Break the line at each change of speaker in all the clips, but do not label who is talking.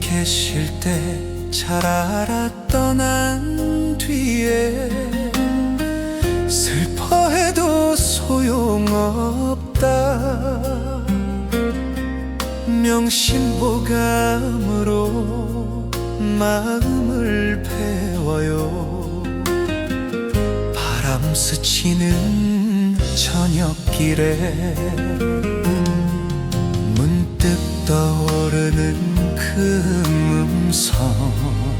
계실 때 잘 알았던 한 뒤에 슬퍼해도 소용없다. 명심보감으로 마음을 배워요. 바람 스치는 저녁길에 떠오르는 그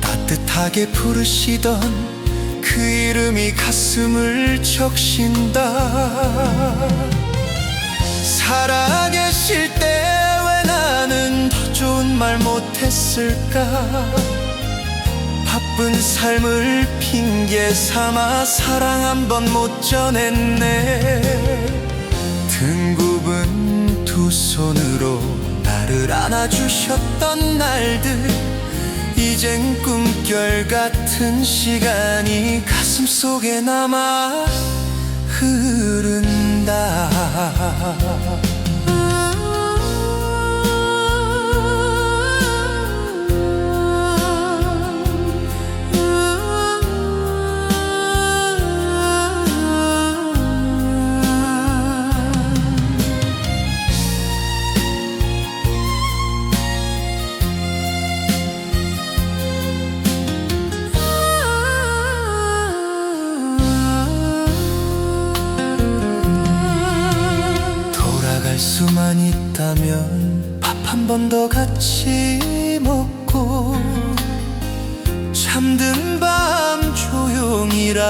따뜻하게 부르시던 그 이름이 가슴을 적신다. 살아계실 때 왜 나는 더 좋은 말 못했을까? 바쁜 삶을 핑계 삼아 사랑 한 번 못 전했네. 등 굽은 두 손으로 나를 안아주셨던 날들. 이젠 꿈결 같은 시간이 가슴 속에 남아 흐른다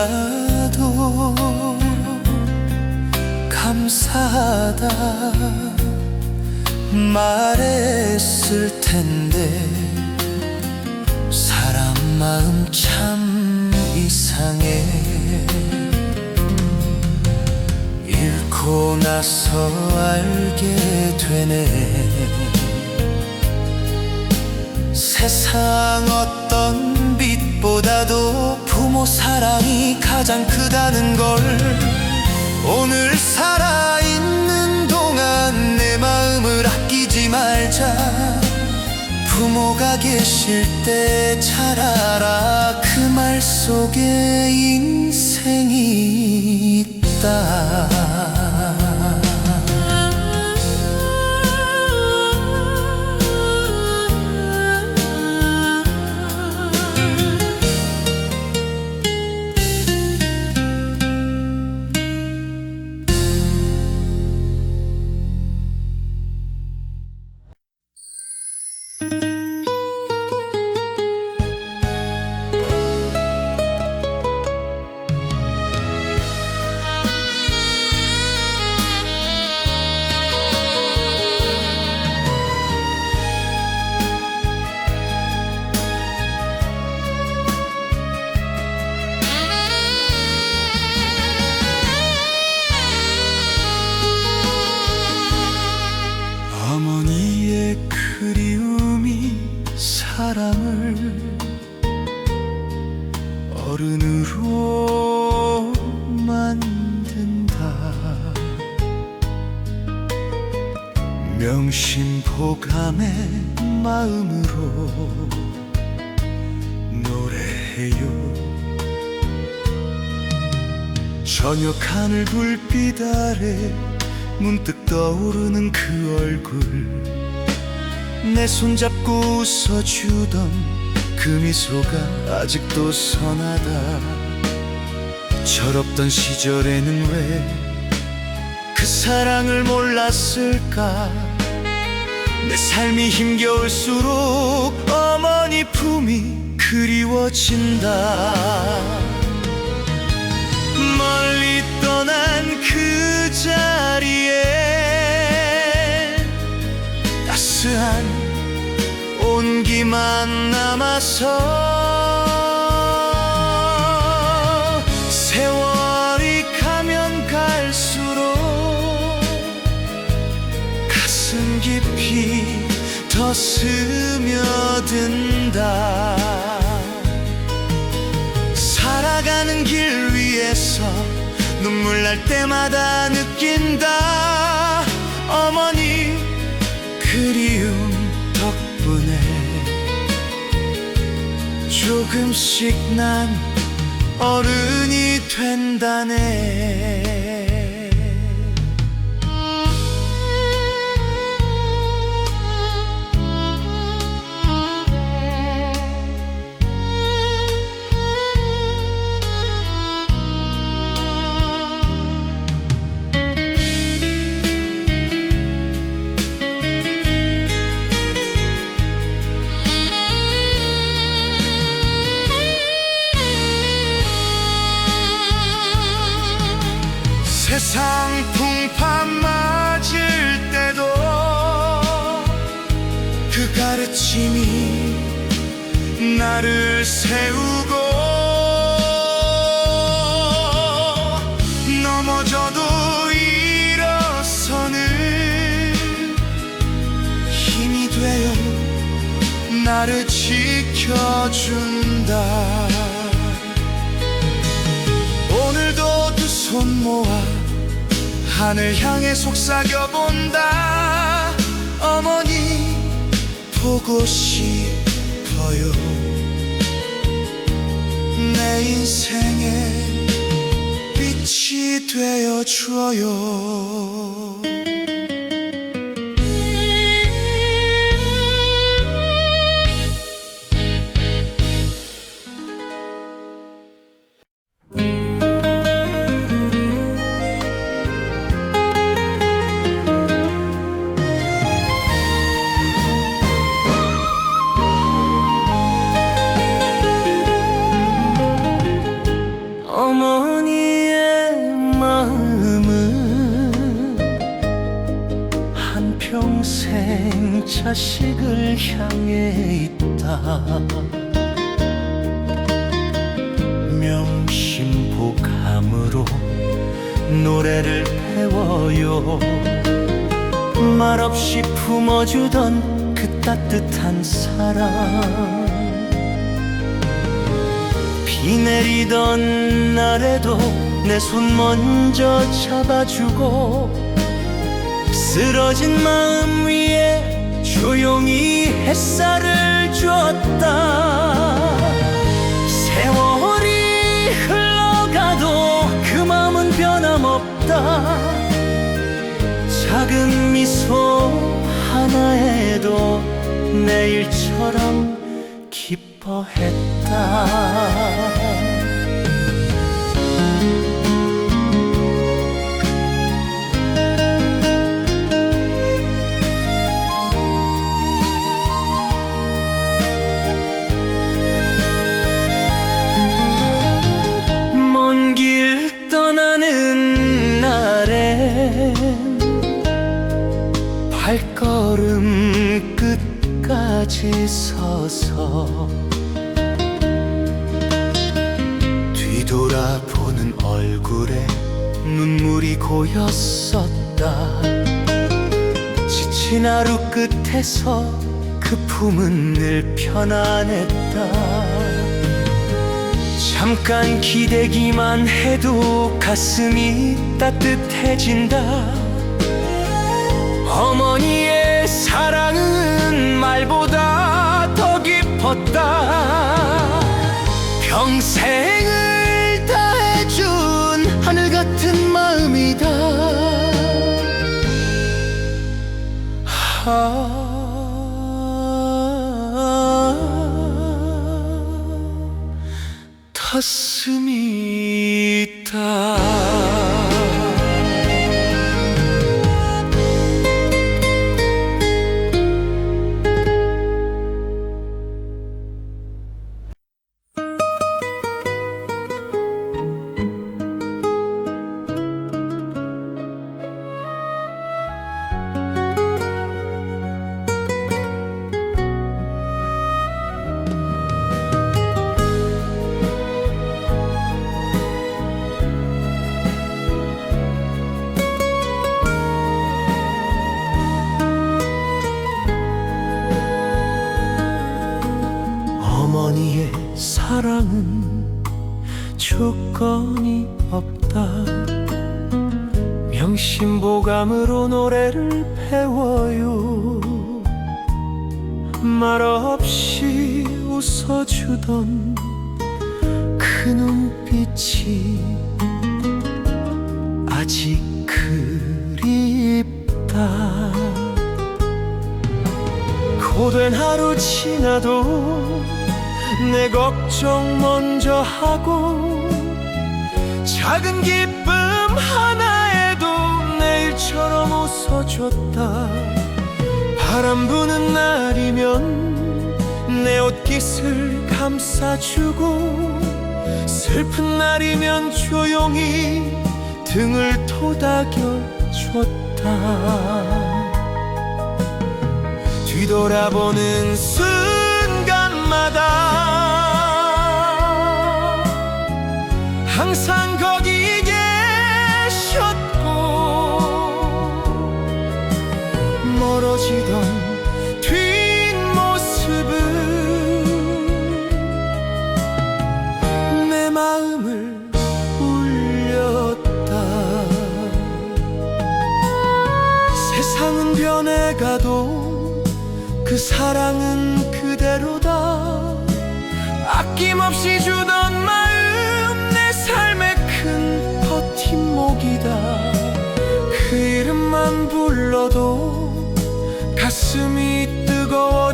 조용히라도 감사하다 말했을 텐데 사람 마음 참 이상해. 잃고 나서 알게 되네. 세상 어떤 빛보다도 부모 사랑이 가장 크다는 걸 오늘 살아있는 동안 내 마음을 아끼지 말자. 부모가 계실 때 잘 알아 그 말 속에 인생이 있다 어른으로 만든다. 명심보감의 마음으로 노래해요. 저녁 하늘 불빛 아래 문득 떠오르는 그 얼굴. 내 손잡고 웃어주던 그 미소가 아직도 선하다 철없던 시절에는 왜 그 사랑을 몰랐을까? 내 삶이 힘겨울수록 어머니 품이 그리워진다. 멀리 떠난 그 자리에 따스한 온기만 남아서 스며든다. 살아가는 길 위에서 눈물 날 때마다 느낀다. 어머니 그리움 덕분에 조금씩 난 어른이 된다네. 나를 세우고 넘어져도 일어서는 힘이 되어 나를 지켜준다. 오늘도 두 손 모아 하늘 향해 속삭여 본다. 어머니 보고 싶어요 내 인생의 빛이 되어 줘요 자식을 향해 있다. 명심보감으로 노래를 배워요. 말없이 품어주던 그 따뜻한 사랑. 비 내리던 날에도 내 손 먼저 잡아주고 쓰러진 마음 위에 조용히 햇살을 줬다. 세월이 흘러가도 그 마음은 변함없다. 작은 미소 하나에도 내일처럼 기뻐했다 끝까지 서서 뒤돌아보는 얼굴에 눈물이 고였었다. 지친 하루 끝에서 그 품은 늘 편안했다. 잠깐 기대기만 해도 가슴이 따뜻해진다. 어머니의 사랑은 말보다 더 깊었다. 평생을 다해준 하늘 같은 마음이다. 아 가슴이 있다 배워요. 말없이 웃어주던 그 눈빛이 아직 그립다. 고된 하루 지나도 내 걱정 먼저 하고 작은 기쁨 웃어줬다. 바람 부는 날이면 내 옷깃을 감싸주고 슬픈 날이면 조용히 등을 토닥여줬다. 뒤돌아보는 순간마다 항상 거 멀어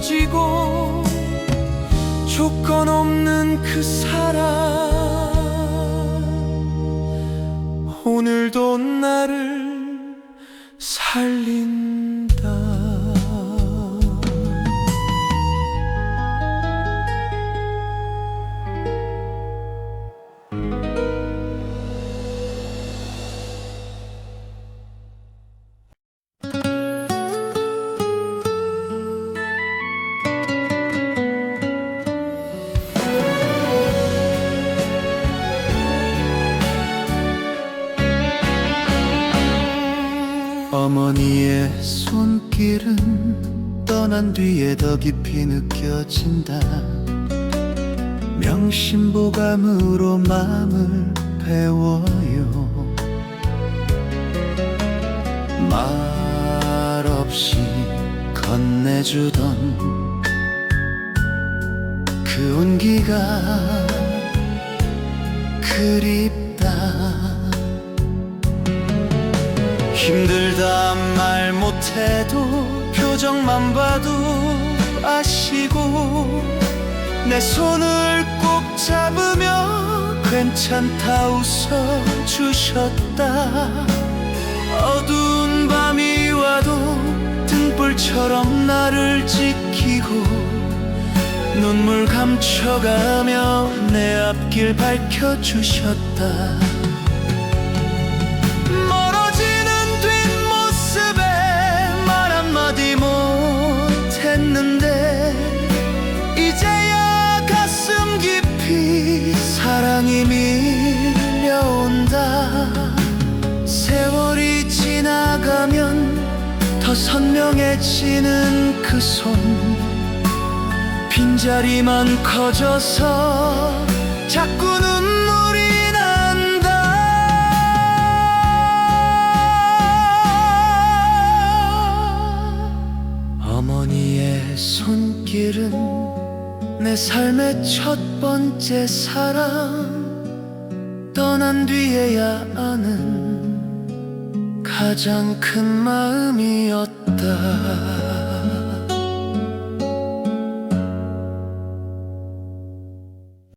뜨거워지고 조건 없는 그 사랑. 오늘도 나를 뒤에 더 깊이 느껴진다. 명심보감으로 마음을 배워요. 말 없이 건네주던 그 온기가 그립다. 힘들다 말 못해도 표정만 봐도 아시고 내 손을 꼭 잡으며 괜찮다 웃어주셨다. 어두운 밤이 와도 등불처럼 나를 지키고 눈물 감춰가며 내 앞길 밝혀주셨다 더 선명해지는 그 손. 빈자리만 커져서 자꾸 눈물이 난다. 어머니의 손길은 내 삶의 첫 번째 사랑. 떠난 뒤에야 아는 가장 큰 마음이었다